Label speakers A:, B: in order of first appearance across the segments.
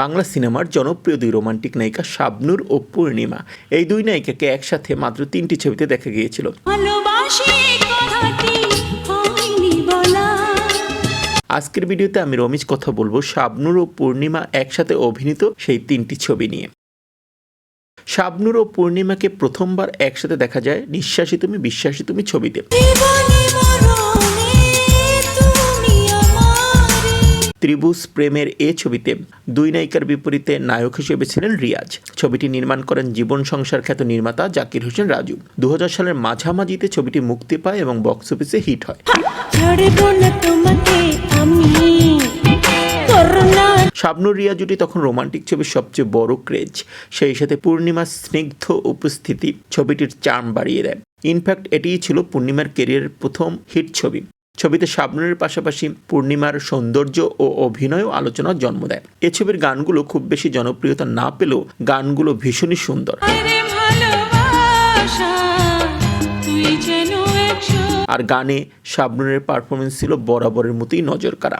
A: বাংলা সিনেমার জনপ্রিয় দুই রোমান্টিক নায়িকা শাবনুর ও পূর্ণিমা। এই দুই নায়িকাকে একসাথে মাত্র তিনটি ছবিতে দেখা গিয়েছিল। আজকের ভিডিওতে আমি রমিজ কথা বলব শাবনুর ও পূর্ণিমা একসাথে অভিনীত সেই তিনটি ছবি নিয়ে। শাবনুর ও পূর্ণিমাকে প্রথমবার একসাথে দেখা যায় নিঃশ্বাসী তুমি বিশ্বাসী তুমি ছবিতে। ত্রিভুজ প্রেমের এ ছবিতে দুই নায়িকার বিপরীতে নায়ক হিসেবে ছিলেন রিয়াজ। ছবিটি নির্মাণ করেন জীবন সংসার খ্যাত নির্মাতা জাকির হোসেন রাজু। দু সালের মাঝামাঝিতে ছবিটি মুক্তি পায় এবং বক্স অফিসে হিট হয়। শাবনুর রিয়া জুটি তখন রোমান্টিক ছবির সবচেয়ে বড় ক্রেজ সেই সাথে পূর্ণিমার স্নিগ্ধ উপস্থিতি ছবিটির চার্ম বাড়িয়ে দেয়। ইনফ্যাক্ট এটিই ছিল পূর্ণিমার কেরিয়ারের প্রথম হিট ছবি। ছবিতে শাবনুরের পাশাপাশি পূর্ণিমার সৌন্দর্য ও অভিনয়ও আলোচনার জন্ম দেয়। এ ছবির গানগুলো খুব বেশি জনপ্রিয়তা না পেলেও গানগুলো ভীষণই সুন্দর।
B: আরে
A: গানে শাবনুরের পারফরমেন্স ছিল বরাবরের মতোই নজর কাড়া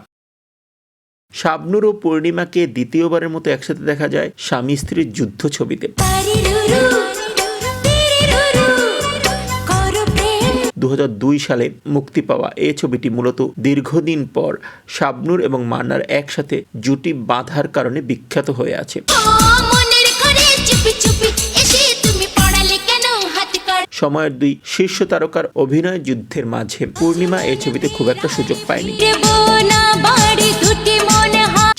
A: শাবনুর ও পূর্ণিমাকে দ্বিতীয়বারের মতো একসাথে দেখা যায় স্বামী স্ত্রীর যুদ্ধ ছবিতে। দু সালে মুক্তি পাওয়া এই ছবিটি মূলত দীর্ঘদিন পর শাবনুর এবং মান্নার একসাথে জুটি বাঁধার কারণে বিখ্যাত হয়ে আছে। সময়ের দুই শীর্ষ তারকার অভিনয় যুদ্ধের মাঝে পূর্ণিমা এই ছবিতে খুব একটা সুযোগ পায়নি।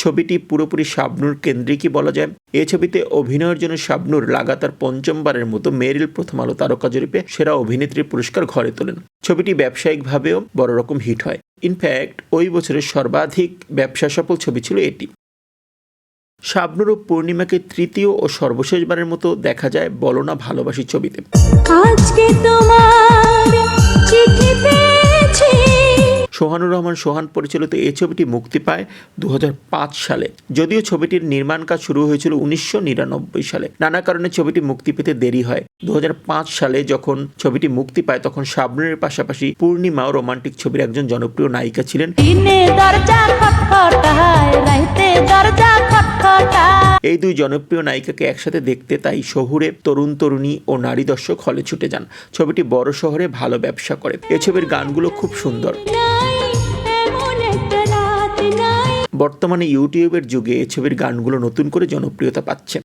A: ছবিটি পুরোপুরি শাবনুর কেন্দ্রিকই বলা যায়। এই ছবিতে অভিনয়ের জন্য শাবনুর লাগাতার পঞ্চমবারের মতো মেরিল প্রথম আলো তারকা জরিপে সেরা অভিনেত্রীর পুরস্কার ঘরে তোলেন। ছবিটি ব্যবসায়িকভাবেও বড় রকম হিট হয়। ইনফ্যাক্ট ওই বছরের সর্বাধিক ব্যবসা সফল ছবি ছিল এটি। শাবনুর ও পূর্ণিমাকে তৃতীয় ও সর্বশেষবারের মতো দেখা যায় বলো না ভালোবাসি ছবিতে।
B: আজকে তোমার
A: সোহানুর রহমান সোহান পরিচালিত এই ছবিটি মুক্তি পায় দু হাজার পাঁচ সালে। যদিও ছবিটির নির্মাণ কাজ শুরু হয়েছিল উনিশশো নিরানব্বই সালে। নানা কারণে ছবিটি মুক্তি পেতে দেরি হয়। দু হাজার পাঁচ সালে যখন ছবিটি মুক্তি পায় তখন শাবনুরের পাশাপাশি পূর্ণিমাও রোমান্টিক ছবির একজন জনপ্রিয় নায়িকা ছিলেন। এই দুই জনপ্রিয় নায়িকাকে একসাথে দেখতে তাই শহুরে তরুণ তরুণী ও নারী দর্শক হলে ছুটে যান। ছবিটি বড় শহরে ভালো ব্যবসা করে। এ ছবির গানগুলো খুব সুন্দর। বর্তমানে ইউটিউবের যুগে এ ছবির গানগুলো নতুন করে জনপ্রিয়তা পাচ্ছে।